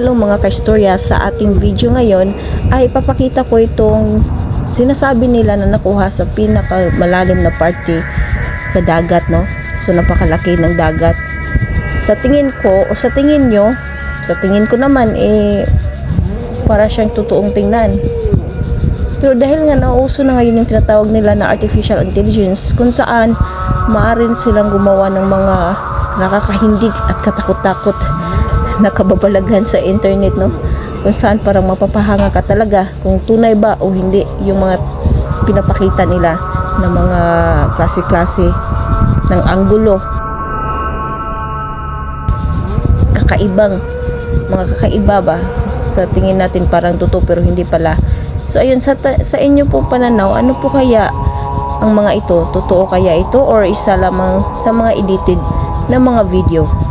hello mga kaistorya sa ating video ngayon ay ipapakita ko itong sinasabi nila na nakuha sa pinaka malalim na party sa dagat no? So napakalaki ng dagat. Sa tingin ko o sa tingin nyo sa tingin ko naman eh para siyang totoong tingnan. Pero dahil nga nauso na ngayon yung tinatawag nila na artificial intelligence kung saan maaari silang gumawa ng mga nakakahindig at katakot-takot na kababalaghan sa internet no? Kung saan parang mapapahanga ka talaga kung tunay ba o hindi yung mga pinapakita nila na mga klase-klase ng anggulo. Kakaibang mga kakaiba ba? Sa tingin natin parang totoo pero hindi pala. So ayun sa, sa inyo pong pananaw ano po kaya ang mga ito? Totoo kaya ito or isa lamang sa mga edited na mga video